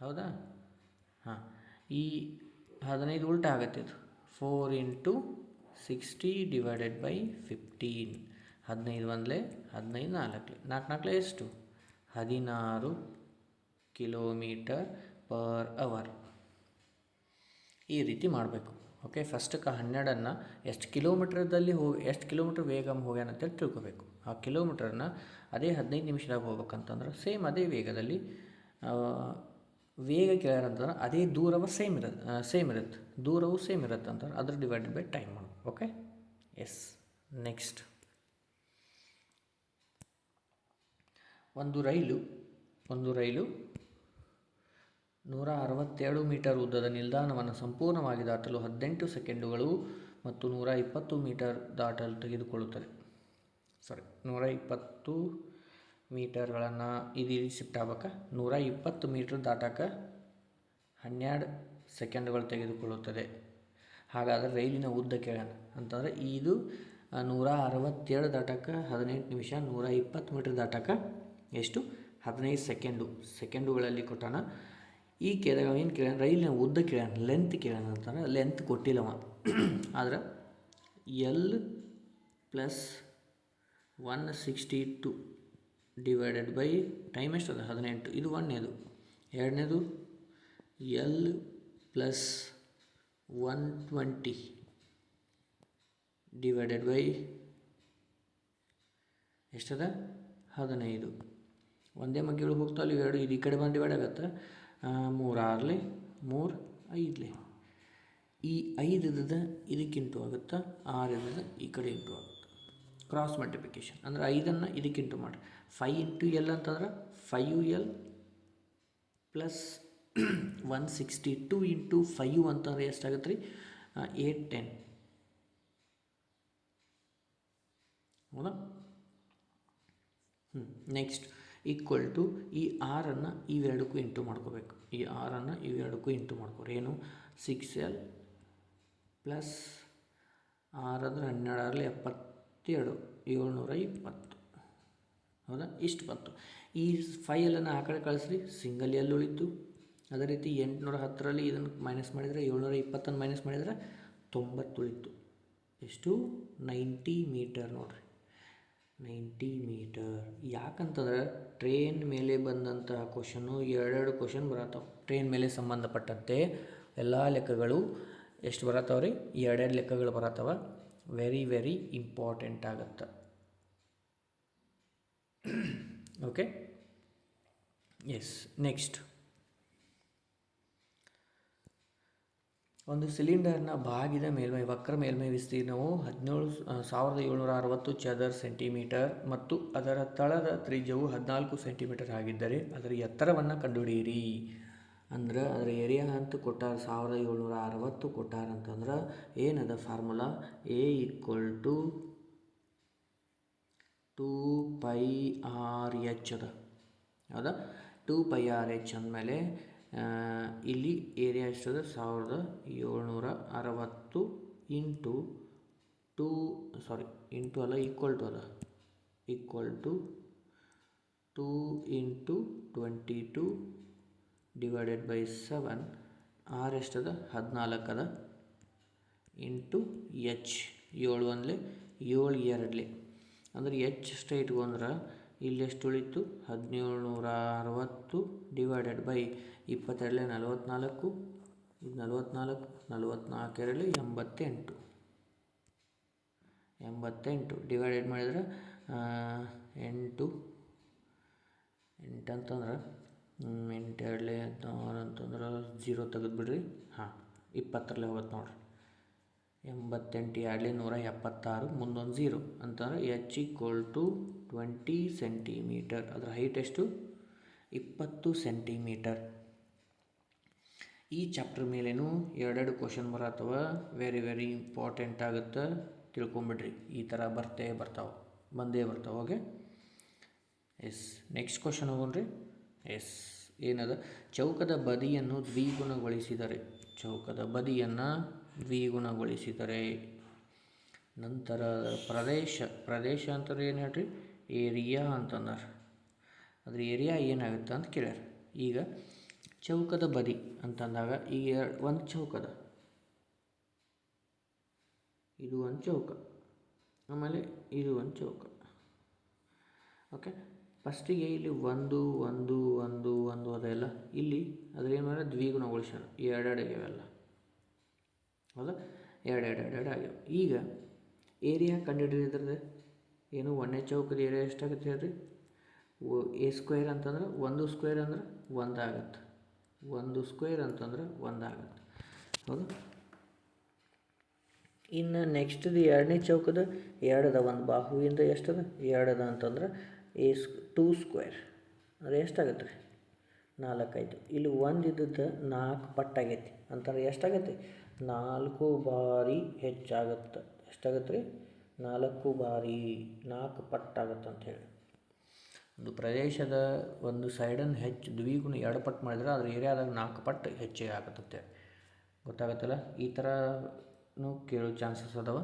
[SPEAKER 1] ಹೌದಾ? ಹಾಂ. ಈ ಹದಿನೈದು ಉಲ್ಟಾ ಆಗತ್ತೆ ಇದು. Four into sixty divided by fifteen ಹದಿನೈದು ಒಂದಲೇ ಹದಿನೈದು ನಾಲ್ಕಲೆ. ನಾಲ್ಕು ನಾಲ್ಕಲೆ ಎಷ್ಟು? ಹದಿನಾರು ಕಿಲೋಮೀಟರ್ ಪರ್ ಅವರ್ ಈ ರೀತಿ ಮಾಡಬೇಕು. ಓಕೆ ಫಸ್ಟಕ್ಕೆ ಹನ್ನೆರಡನ್ನು ಎಷ್ಟು ಕಿಲೋಮೀಟ್ರದಲ್ಲಿ ಹೋಗಿ ಎಷ್ಟು ಕಿಲೋಮೀಟ್ರ್ ವೇಗ ಹೋಗ್ಯಾನ ಅಂತೇಳಿ ತಿಳ್ಕೊಬೇಕು. ಆ ಕಿಲೋಮೀಟ್ರನ್ನ ಅದೇ ಹದಿನೈದು ನಿಮಿಷದಾಗ ಹೋಗ್ಬೇಕಂತಂದ್ರೆ ಸೇಮ್ ಅದೇ ವೇಗದಲ್ಲಿ ವೇಗ ಕೇಳ್ಯಾರಂತಂದ್ರೆ ಅದೇ ದೂರವ ಸೇಮ್ ಇರುತ್ತೆ ಸೇಮ್ ಇರುತ್ತೆ ದೂರವು ಸೇಮ್ ಇರುತ್ತೆ ಅಂತಂದ್ರೆ ಅದ್ರ divided by time okay yes next ಒಂದು ರೈಲು ಒಂದು ರೈಲು ನೂರ ಅರವತ್ತೆರಡು ಮೀಟರ್ ಉದ್ದದ ನಿಲ್ದಾಣವನ್ನು ಸಂಪೂರ್ಣವಾಗಿ ದಾಟಲು ಹದಿನೆಂಟು ಸೆಕೆಂಡುಗಳು ಮತ್ತು ನೂರ ಇಪ್ಪತ್ತು ಮೀಟರ್ ದಾಟಲು ತೆಗೆದುಕೊಳ್ಳುತ್ತದೆ. ಸಾರಿ ನೂರ ಇಪ್ಪತ್ತು ಮೀಟರ್ಗಳನ್ನು ಇದು ಶಿಫ್ಟ್ ಆಗ್ಬೇಕಾ. ನೂರ ಇಪ್ಪತ್ತು ಮೀಟ್ರ್ ದಾಟಕ್ಕೆ ಹನ್ನೆರಡು ಸೆಕೆಂಡುಗಳು ತೆಗೆದುಕೊಳ್ಳುತ್ತದೆ. ಹಾಗಾದರೆ ರೈಲಿನ ಉದ್ದ ಕೇಳೋಣ. ಅಂತಂದರೆ ಇದು ನೂರ ಅರವತ್ತೇಳು ದಾಟಕ್ಕೆ ಹದಿನೆಂಟು ನಿಮಿಷ ನೂರ ಇಪ್ಪತ್ತು ಮೀಟ್ರ್ ದಾಟಕ್ಕೆ ಎಷ್ಟು? ಹದಿನೈದು ಸೆಕೆಂಡು. ಸೆಕೆಂಡುಗಳಲ್ಲಿ ಕೊಟ್ಟಾನ ಈ ಕೇಳಿದಾಗ ಏನು ಕೇಳ್ಯಾನ? ರೈಲಿನ ಉದ್ದ ಕೇಳ್ಯಾನ ಲೆಂತ್ ಕೇಳ್ಯಾನ ಅಂತಂದ್ರೆ ಲೆಂತ್ ಅವ ಆದ್ರೆ L plus one sixty two divided by time ಎಷ್ಟು ಅದ? ಹದಿನೆಂಟು. ಇದು ಒಂದನೇದು. ಎರಡನೇದು L plus one twenty divided by ಎಷ್ಟದ ಹದಿನೈದು. ಒಂದೇ ಮಗ್ಗಿಗಳು ಹೋಗ್ತಾವಲ್ಲ ಇವೆರಡು ಇದು ಈ ಕಡೆ ಬಂದು ಡಿವೈಡ್ ಆಗತ್ತೆ? ಮೂರು ಆರ್ಲಿ, ಮೂರು ಐದಲಿ. ಈ ಐದು ಇದ್ದದ ಇದಕ್ಕೆ ಇಂಟು ಆಗುತ್ತೆ, ಆರು ಇದ್ದದ ಈ ಕಡೆ ಇಂಟು ಆಗುತ್ತೆ. ಕ್ರಾಸ್ ಮಲ್ಟಿಪ್ಲಿಕೇಶನ್ ಅಂದರೆ ಐದನ್ನು ಇದಕ್ಕೆ ಇಂಟು ಮಾಡಿ. ಫೈ ಇಂಟು ಎಲ್ ಅಂತಂದ್ರೆ five L plus one sixty two into five ಅಂತಂದ್ರೆ ಎಷ್ಟಾಗುತ್ತೆ ರೀ ಏಟ್ ಟೆನ್ ಹೌದಾ? ಹ್ಞೂ ನೆಕ್ಸ್ಟ್ ಈಕ್ವಲ್ ಟು ಈ ಆರನ್ನು ಇವೆರಡಕ್ಕೂ ಇಂಟು ಮಾಡ್ಕೋಬೇಕು. ಈ ಆರನ್ನು ಇವೆರಡಕ್ಕೂ ಇಂಟು ಮಾಡ್ಕೋರಿ. ಏನು? ಸಿಕ್ಸ್ ಎಲ್ ಪ್ಲಸ್ ಆರಂದ್ರೆ ಹನ್ನೆರಡರಲ್ಲಿ ಎಪ್ಪತ್ತೆರಡು, ಏಳ್ನೂರ ಇಪ್ಪತ್ತು. ಹೌದಾ? ಇಷ್ಟು ಬಂತು ಈ ಫೈಲನ್ನು ಆ ಕಡೆ ಕಳಿಸ್ರಿ. ಸಿಂಗಲ್ ಎಲ್ಲಿ ಉಳಿತು. ಅದೇ ರೀತಿ ಎಂಟುನೂರ ಹತ್ತರಲ್ಲಿ ಇದನ್ನು ಮೈನಸ್ ಮಾಡಿದರೆ ಏಳ್ನೂರ ಇಪ್ಪತ್ತನ್ನು ಮೈನಸ್ ಮಾಡಿದರೆ ತೊಂಬತ್ತು ಉಳಿತು. ಎಷ್ಟು? ನೈಂಟಿ ಮೀಟರ್ ನೋಡಿರಿ. Ninety meter. ಯಾಕಂತಂದ್ರೆ ಟ್ರೈನ್ ಮೇಲೆ ಬಂದಂತಹ ಕ್ವಶನು ಎರಡೆರಡು ಕ್ವಶನ್ ಬರತ್ತವೆ. ಟ್ರೈನ್ ಮೇಲೆ ಸಂಬಂಧಪಟ್ಟಂತೆ ಎಲ್ಲ ಲೆಕ್ಕಗಳು ಎಷ್ಟು ಬರತ್ತವ ರೀ? ಎರಡೆರಡು ಲೆಕ್ಕಗಳು ಬರತ್ತವ. ವೆರಿ ವೆರಿ ಇಂಪಾರ್ಟೆಂಟ್ ಆಗುತ್ತೆ. ಓಕೆ ಎಸ್ ನೆಕ್ಸ್ಟ್ ಒಂದು ಸಿಲಿಂಡರ್ನ ಬಾಗಿದ ಮೇಲ್ಮೈ, ವಕ್ರ ಮೇಲ್ಮೈ ವಿಸ್ತೀರ್ಣವು ಹದಿನೇಳು ಸಾವಿರದ ಏಳ್ನೂರ ಅರವತ್ತು ಚದರ್ ಸೆಂಟಿಮೀಟರ್ ಮತ್ತು ಅದರ ತಳದ ತ್ರಿಜ್ಯವು ಹದಿನಾಲ್ಕು ಸೆಂಟಿಮೀಟರ್ ಆಗಿದ್ದರೆ ಅದರ ಎತ್ತರವನ್ನು ಕಂಡುಹಿಡಿಯಿರಿ. ಅಂದ್ರೆ ಅದರ ಏರಿಯಾ ಅಂತ ಕೊಟ್ಟಾರ ಸಾವಿರದ ಏಳ್ನೂರ ಅರವತ್ತು ಕೊಟ್ಟಾರ ಅಂತಂದ್ರೆ ಏನದ formula? A equal to two pi R H ಅದ. ಹೌದಾ? ಟೂ ಪೈ ಆರ್ ಎಚ್ ಅಂದಮೇಲೆ ಇಲ್ಲಿ ಏರಿಯಾ ಎಷ್ಟದ? ಸಾವಿರದ ಏಳ್ನೂರ ಅರವತ್ತು ಇಂಟು ಟೂ ಸಾರಿ ಇಂಟು ಅಲ್ಲ ಈಕ್ವಲ್ ಟು ಅದ equal to two into twenty two divided by seven. R ಎಷ್ಟದ? ಹದಿನಾಲ್ಕದ. Into H. ಏಳು ಒಂದಲೆ ಏಳು ಎರಡಲೆ. ಅಂದ್ರೆ ಎಚ್ ಅಷ್ಟೇ ಇಟ್ಕೊಂಡ್ರೆ ಇಲ್ಲಿ ಎಷ್ಟು ಉಳಿತು ಹದಿನೇಳು ನೂರ ಅರವತ್ತು ಡಿವೈಡೆಡ್ ಬೈ ಇಪ್ಪತ್ತೆರಡಲೆ ನಲವತ್ತ್ನಾಲ್ಕು ಇದು ನಲವತ್ತ್ನಾಲ್ಕು ನಲವತ್ತ್ನಾಲ್ಕೆರಡಲೆ ಎಂಬತ್ತೆಂಟು. ಎಂಬತ್ತೆಂಟು ಡಿವೈಡೆಡ್ ಮಾಡಿದ್ರೆ ಎಂಟು ಎಂಟು ಅಂತಂದ್ರೆ ಎಂಟೆರಡಲೆ ಹದಿನಾರು ಅಂತಂದ್ರೆ ಜೀರೋ ತೆಗೆದುಬಿಡ್ರಿ. ಹಾಂ, ಇಪ್ಪತ್ತರಲ್ಲೇ ಹೋಗುತ್ತೆ ನೋಡ್ರಿ. ಎಂಬತ್ತೆಂಟು ಎರಡಲಿ ನೂರ ಎಪ್ಪತ್ತಾರು, ಮುಂದೊಂದು ಜೀರೋ ಅಂತಂದ್ರೆ H equal to twenty centimeter ಅದರ ಹೈಟ್ ಎಷ್ಟು? ಇಪ್ಪತ್ತು ಸೆಂಟಿಮೀಟರ್ ಈ ಚಾಪ್ಟರ್ ಮೇಲೇನು ಎರಡೆರಡು ಕ್ವಶನ್ ಬರತ್ತವ? ವೆರಿ ವೆರಿ ಇಂಪಾರ್ಟೆಂಟ್ ಆಗುತ್ತೆ. ತಿಳ್ಕೊಂಬಿಡ್ರಿ. ಈ ಥರ ಬರ್ತೇ ಬರ್ತಾವೆ. ಬಂದೇ ಬರ್ತಾವೆ ಓಕೆ ಎಸ್ ನೆಕ್ಸ್ಟ್ ಕ್ವಶನ್ ಹೋಗೋಣ್ರಿ. ಎಸ್ ಏನದ? ಚೌಕದ ಬದಿಯನ್ನು ದ್ವಿಗುಣಗೊಳಿಸಿದರೆ. ಚೌಕದ ಬದಿಯನ್ನು ದ್ವಿಗುಣಗೊಳಿಸಿದರೆ. ನಂತರ ಪ್ರದೇಶ ಪ್ರದೇಶ ಅಂತಾರೆ ಏನು ಹೇಳ್ರಿ? ಏರಿಯಾ ಅಂತಂದಾರ. ಅದ್ರ ಏರಿಯಾ ಏನಾಗುತ್ತೆ ಅಂತ ಕೇಳ್ಯಾರ. ಈಗ ಚೌಕದ ಬದಿ ಅಂತಂದಾಗ ಈಗ ಒಂದು ಚೌಕದ. ಇದು ಒಂದು ಚೌಕ. ಆಮೇಲೆ ಇದು ಒಂದು ಚೌಕ. ಓಕೆ ಫಸ್ಟಿಗೆ ಇಲ್ಲಿ ಒಂದು ಒಂದು ಒಂದು ಒಂದು ಅದೆಲ್ಲ ಇಲ್ಲಿ ಅದ್ರೇನು ಮಾಡಿದ್ರೆ ದ್ವಿಗುಣಗೊಳಿಸೋಣ ಎರಡೆರಡು ಆಗ್ಯಾವೆಲ್ಲ ಹೌದಾ? ಎರಡೆರಡು ಎರಡೆರಡು ಎರಡು ಎರಡು ಆಗ್ಯಾವ. ಈಗ ಏರಿಯಾ ಕಂಡುಹಿಡಿದ್ರದ್ದು ಏನು ಒಂದನೇ ಚೌಕದ ಏರಿಯಾ ಎಷ್ಟಾಗುತ್ತೆ ಹೇಳ್ರಿ? ಎ ಸ್ಕ್ವೇರ್ ಅಂತಂದ್ರೆ ಒಂದು ಸ್ಕ್ವೇರ್ ಅಂದ್ರೆ ಒಂದಾಗತ್ತೆ. ಒಂದು ಸ್ಕ್ವೇರ್ ಅಂತಂದ್ರೆ ಒಂದಾಗತ್ತೆ. ಹೌದು? ಇನ್ನು ನೆಕ್ಸ್ಟ್ದು ಎರಡನೇ ಚೌಕದ ಎರಡದ ಒಂದು ಬಾಹುವಿಂದ ಎಷ್ಟದ? ಎರಡದ ಅಂತಂದ್ರೆ ಎ ಸ್ಕ್, ಟೂ ಸ್ಕ್ವೇರ್. ಅಂದರೆ ಎಷ್ಟಾಗತ್ತೆ ರೀ? ನಾಲ್ಕೈದು. ಇಲ್ಲಿ ಒಂದು ಇದ್ದದ್ದು ನಾಲ್ಕು ಪಟ್ಟಾಗೈತಿ ಅಂತಂದ್ರೆ ಎಷ್ಟಾಗತ್ತೆ? ನಾಲ್ಕು ಬಾರಿ ಹೆಚ್ಚಾಗುತ್ತೆ. ಎಷ್ಟಾಗತ್ತೆ ರೀ? ನಾಲ್ಕು ಬಾರಿ ನಾಲ್ಕು ಪಟ್ಟಾಗತ್ತೆ ಅಂತ ಹೇಳಿ ಒಂದು ಪ್ರದೇಶದ ಒಂದು ಸೈಡನ್ನು ಹೆಚ್ಚು ದ್ವಿಗುಣ ಎರಡು ಪಟ್ಟು ಮಾಡಿದ್ರೆ ಅದ್ರ ಏರಿಯಾದಾಗ ನಾಲ್ಕು ಪಟ್ಟು ಹೆಚ್ಚಿಗೆ ಆಗುತ್ತೆ ಗೊತ್ತಾಗತ್ತಲ್ಲ? ಈ ಥರನೂ ಕೇಳೋ ಚಾನ್ಸಸ್ ಅದಾವ.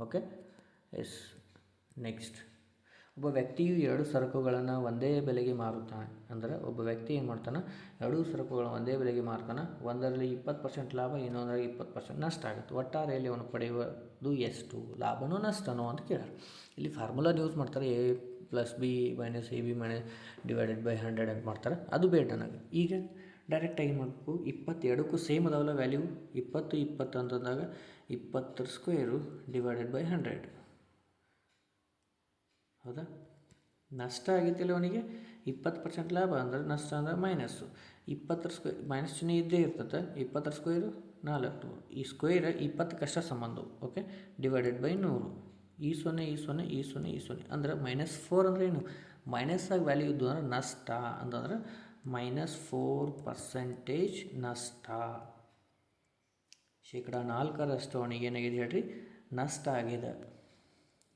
[SPEAKER 1] ಓಕೆ? Yes, next. ಒಬ್ಬ ವ್ಯಕ್ತಿಯು ಎರಡು ಸರಕುಗಳನ್ನು ಒಂದೇ ಬೆಲೆಗೆ ಮಾರುತ್ತಾನೆ. ಅಂದರೆ ಒಬ್ಬ ವ್ಯಕ್ತಿ ಏನು ಮಾಡ್ತಾನೆ? ಎರಡೂ ಸರಕುಗಳನ್ನು ಒಂದೇ ಬೆಲೆಗೆ ಮಾರ್ತಾನೆ. ಒಂದರಲ್ಲಿ ಇಪ್ಪತ್ತು ಪರ್ಸೆಂಟ್ ಲಾಭ, ಇನ್ನೊಂದರಲ್ಲಿ ಇಪ್ಪತ್ತು ಪರ್ಸೆಂಟ್ ನಷ್ಟ ಆಗುತ್ತೆ. ಒಟ್ಟಾರೆಯಲ್ಲಿ ಅವನು ಪಡೆಯುವುದು ಎಷ್ಟು? ಲಾಭನೋ ನಷ್ಟನೋ ಅಂತ ಕೇಳ್ಯಾರ. ಇಲ್ಲಿ ಫಾರ್ಮುಲಾ ಯೂಸ್ ಮಾಡ್ತಾರೆ. A plus B minus A B minus divided by hundred ಅಂತ ಮಾಡ್ತಾರೆ. ಅದು ಬೇಡ ನನಗೆ ಈಗ ಡೈರೆಕ್ಟಾಗಿ ಏನು ಮಾಡಬೇಕು? ಇಪ್ಪತ್ತೆರಡಕ್ಕೂ ಸೇಮ್ ಅದಾವಲ್ಲ ವ್ಯಾಲ್ಯೂ ಇಪ್ಪತ್ತು ಇಪ್ಪತ್ತು ಅಂತಂದಾಗ ಇಪ್ಪತ್ತರ ಸ್ಕ್ವೇರು ಡಿವೈಡೆಡ್ ಬೈ ಹಂಡ್ರೆಡ್ ಹೌದಾ? ನಷ್ಟ ಆಗಿತ್ತಿಲ್ಲ ಅವನಿಗೆ? ಇಪ್ಪತ್ತು ಪರ್ಸೆಂಟ್ ಲಾಭ ಅಂದ್ರೆ ನಷ್ಟ ಅಂದ್ರೆ ಮೈನಸ್ಸು ಇಪ್ಪತ್ತರ ಸ್ಕ್ವೇ ಮೈನಸ್ ಚಿಹ್ನೆ ಇದ್ದೇ ಇರ್ತದೆ. ಇಪ್ಪತ್ತರ ಸ್ಕ್ವೇರು ನಾಲ್ಕು. ಈ ಸ್ಕ್ವೇರ್ ಇಪ್ಪತ್ತಕ್ಕಷ್ಟ ಸಂಬಂಧವು ಓಕೆ ಡಿವೈಡೆಡ್ ಬೈ ನೂರು. ಈ ಸೊನ್ನೆ ಈ ಸೊನ್ನೆ ಈ ಸೊನ್ನೆ ಈ ಸೊನ್ನೆ. ಅಂದ್ರೆ ಮೈನಸ್ ಫೋರ್ ಅಂದರೆ ಏನು? ಮೈನಸ್ ಆಗಿ ವ್ಯಾಲ್ಯೂ ಇದ್ದು ಅಂದ್ರೆ ನಷ್ಟ. ಅಂತಂದರೆ ಮೈನಸ್ ಫೋರ್ ಪರ್ಸೆಂಟೇಜ್ ನಷ್ಟ. ಶೇಕಡ ನಾಲ್ಕರಷ್ಟು ಅವನಿಗೆ ಏನಾಗಿದೆ ಹೇಳ್ರಿ? ನಷ್ಟ ಆಗಿದೆ.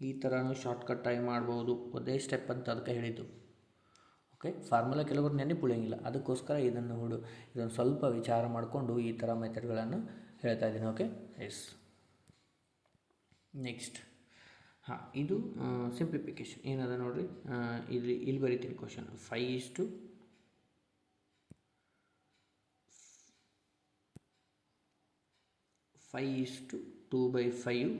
[SPEAKER 1] ಈ ಥರನೂ ಶಾರ್ಟ್ಕಟ್ ಆಗಿ ಮಾಡ್ಬೋದು. ಒಂದೇ ಸ್ಟೆಪ್ ಅಂತ ಅದಕ್ಕೆ ಹೇಳಿದ್ದು. ಓಕೆ ಫಾರ್ಮುಲಾ ಕೆಲವರು ನೆನಪುಳಿಯಂಗಿಲ್ಲ ಅದಕ್ಕೋಸ್ಕರ ಇದನ್ನು ಹುಡು, ಇದನ್ನು ಸ್ವಲ್ಪ ವಿಚಾರ ಮಾಡಿಕೊಂಡು ಈ ಥರ ಮೆಥಡ್ಗಳನ್ನು ಹೇಳ್ತಾ ಇದ್ದೀನಿ. ಓಕೆ ಎಸ್ ನೆಕ್ಸ್ಟ್ ಹಾಂ, ಇದು ಸಿಂಪ್ಲಿಫಿಕೇಶನ್ ಏನದ ನೋಡಿರಿ? ಇಲ್ಲಿ ಇಲ್ಲಿ ಬರೀತೀನಿ ಕ್ವಶನ್ ಫೈ ಇಷ್ಟು ಫೈ ಇಷ್ಟು two by five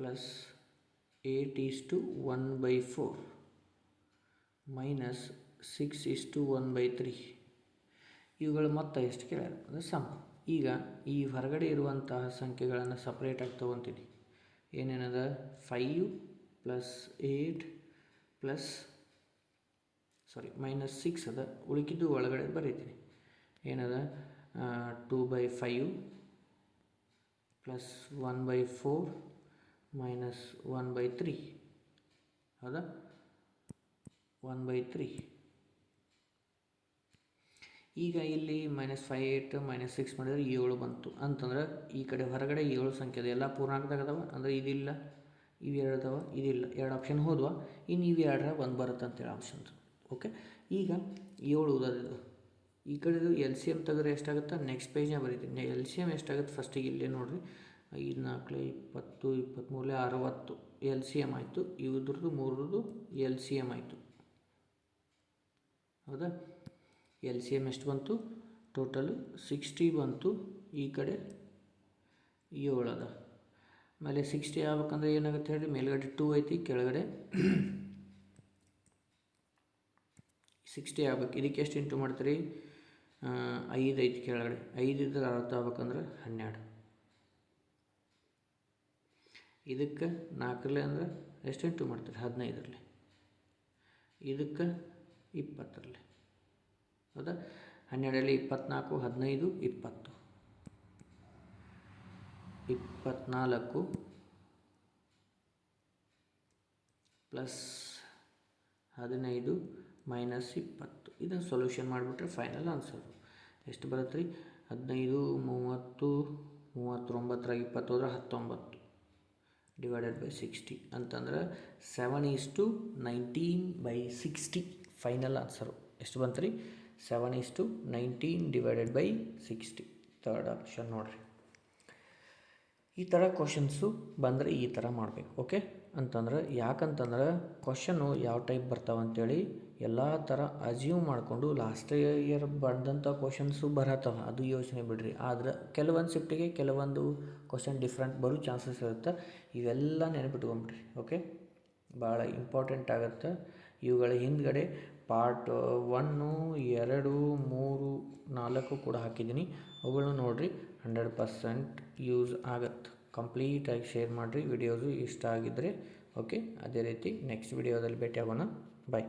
[SPEAKER 1] plus eight is to one by four minus six is to one by three ಇವುಗಳು ಮೊತ್ತ ಎಷ್ಟು ಕೇಳ್ಯಾರ ಅಂದರೆ ಸಮ. ಈಗ ಈ ಹೊರಗಡೆ ಇರುವಂತಹ ಸಂಖ್ಯೆಗಳನ್ನು ಸಪ್ರೇಟಾಗಿ ತೊಗೊತೀನಿ ಏನೇನದ? Five plus eight plus sorry minus six ಅದ. ಉಳಿಕಿದ್ದು ಒಳಗಡೆ ಬರೀತೀನಿ. ಏನದ? Two by five plus one by four minus one by three ಹೌದಾ? ಒನ್ ಬೈ ತ್ರೀ ಈಗ ಇಲ್ಲಿ minus five eight minus six ಮಾಡಿದರೆ ಏಳು ಬಂತು. ಅಂತಂದ್ರೆ ಈ ಕಡೆ ಹೊರಗಡೆ ಏಳು ಸಂಖ್ಯೆ ಅದ ಎಲ್ಲ ಪೂರ್ಣಾಂಕದಾಗ ಅದಾವ? ಅಂದರೆ ಇದಿಲ್ಲ. ಇವೆರಡು ಅದಾವ. ಇದಿಲ್ಲ. ಎರಡು ಆಪ್ಷನ್ ಹೋದ್ವ. ಇನ್ನು ಇವು ಎರಡರ ಒಂದು ಬರುತ್ತೆ ಅಂತೇಳಿ ಆಪ್ಷನ್ ಓಕೆ ಈಗ ಏಳು ಉದಾದಿದ್ದು ಈ ಕಡೆದು ಎಲ್ ಸಿ ಎಂ ತೆಗೆದ್ರೆ ಎಷ್ಟಾಗುತ್ತೆ? ನೆಕ್ಸ್ಟ್ ಪೇಜ್ನೇ ಬರೀತೀನಿ. ಎಲ್ ಸಿ ಎಂ ಎಷ್ಟಾಗುತ್ತೆ? ಫಸ್ಟಿಗೆ ಇಲ್ಲೇ ನೋಡಿರಿ. ಐದು ನಾಲ್ಕು, ಇಪ್ಪತ್ತು ಇಪ್ಪತ್ತ್ಮೂರಲೆ ಅರವತ್ತು ಎಲ್ ಸಿ ಎಂ ಆಯಿತು. ಇವ್ರದ್ದು ಮೂರದ್ದು ಎಲ್ ಸಿ ಎಂ ಆಯಿತು. ಹೌದಾ? ಎಲ್ ಸಿ ಎಂ ಎಷ್ಟು ಬಂತು? ಟೋಟಲು ಸಿಕ್ಸ್ಟಿ ಬಂತು ಈ ಕಡೆ ಏಳದ. ಆಮೇಲೆ ಸಿಕ್ಸ್ಟಿ ಆಗ್ಬೇಕಂದ್ರೆ ಏನಾಗುತ್ತೆ ಹೇಳಿ, ಮೇಲ್ಗಡೆ ಟೂ ಐತಿ, ಕೆಳಗಡೆ ಸಿಕ್ಸ್ಟಿ ಆಗ್ಬೇಕು. ಇದಕ್ಕೆ ಎಷ್ಟು ಇಂಟು ಮಾಡ್ತೀರಿ? ಐದು ಐತಿ ಕೆಳಗಡೆ. ಐದು ಇದ್ರೆ ಅರ್ಥ ಆಗ್ಬೇಕಂದ್ರೆ ಹನ್ನೆರಡು. ಇದಕ್ಕೆ ನಾಲ್ಕರಲ್ಲಿ ಅಂದ್ರೆ ಎಷ್ಟು ಇಂಟು ಮಾಡ್ತೀರಿ? ಹದಿನೈದರಲ್ಲಿ. ಇದಕ್ಕೆ ಇಪ್ಪತ್ತರಲ್ಲಿ. ಹೌದಾ? ಹನ್ನೆರಡರಲ್ಲಿ ಇಪ್ಪತ್ನಾಲ್ಕು ಹದಿನೈದು, ಇಪ್ಪತ್ತು. ಇಪ್ಪತ್ನಾಲ್ಕು ಪ್ಲಸ್ ಹದಿನೈದು ಮೈನಸ್ ಇಪ್ಪತ್ತು. ಇದನ್ನು ಸೊಲ್ಯೂಷನ್ ಮಾಡಿಬಿಟ್ರೆ ಫೈನಲ್ ಆನ್ಸರು. ಎಷ್ಟು ಬರುತ್ತೆ ರೀ ಹದಿನೈದು, ಮೂವತ್ತು, ಮೂವತ್ತೊಂಬತ್ತರಾಗ ಇಪ್ಪತ್ತು ಹೋದ್ರೆ ಹತ್ತೊಂಬತ್ತು. ಡಿವೈಡೆಡ್ ಬೈ ಸಿಕ್ಸ್ಟಿ ಅಂತಂದ್ರೆ seven is to nineteen by sixty final answer ಎಷ್ಟು ಬಂತು ರೀ seven is to nineteen divided by sixty third option ನೋಡಿರಿ. ಈ ಥರ ಕ್ವಶನ್ಸು ಬಂದರೆ ಈ ಥರ ಮಾಡಬೇಕು ಓಕೆ ಅಂತಂದ್ರೆ ಯಾಕಂತಂದ್ರೆ ಕ್ವಶನ್ನು ಯಾವ ಟೈಪ್ ಬರ್ತಾವೆ ಅಂತೇಳಿ ಎಲ್ಲ ಥರ ಅಸ್ಯೂಮ್ ಮಾಡಿಕೊಂಡು ಲಾಸ್ಟ್ ಇಯರ್ ಬಂದಂಥ ಕ್ವಶನ್ಸು ಬರತ್ತವ ಅದು ಯೋಚನೆ ಬಿಡ್ರಿ. ಆದ್ರೆ ಕೆಲವೊಂದು ಶಿಫ್ಟಿಗೆ ಕೆಲವೊಂದು ಕ್ವಶನ್ ಡಿಫ್ರೆಂಟ್ ಬರೋ ಚಾನ್ಸಸ್ ಇರುತ್ತೆ. ಇವೆಲ್ಲ ನೆನಪಿಟ್ಕೊಂಬಿಡ್ರಿ ಓಕೆ ಭಾಳ ಇಂಪಾರ್ಟೆಂಟ್ ಆಗುತ್ತೆ. ಇವುಗಳ ಹಿಂದ್ಗಡೆ ಪಾರ್ಟ್ ಒನ್ನು ಎರಡು, ಮೂರು, ನಾಲ್ಕು ಕೂಡ ಹಾಕಿದ್ದೀನಿ. ಅವುಗಳನ್ನ ನೋಡಿರಿ ಹಂಡ್ರೆಡ್ ಪರ್ಸೆಂಟ್ ಯೂಸ್ ಆಗತ್ತೆ. ಕಂಪ್ಲೀಟಾಗಿ ಶೇರ್ ಮಾಡಿರಿ ವಿಡಿಯೋಸು ಇಷ್ಟ ಆಗಿದ್ದರೆ ಓಕೆ ಅದೇ ರೀತಿ ನೆಕ್ಸ್ಟ್ ವಿಡಿಯೋದಲ್ಲಿ ಭೇಟಿ ಆಗೋಣ ಬಾಯ್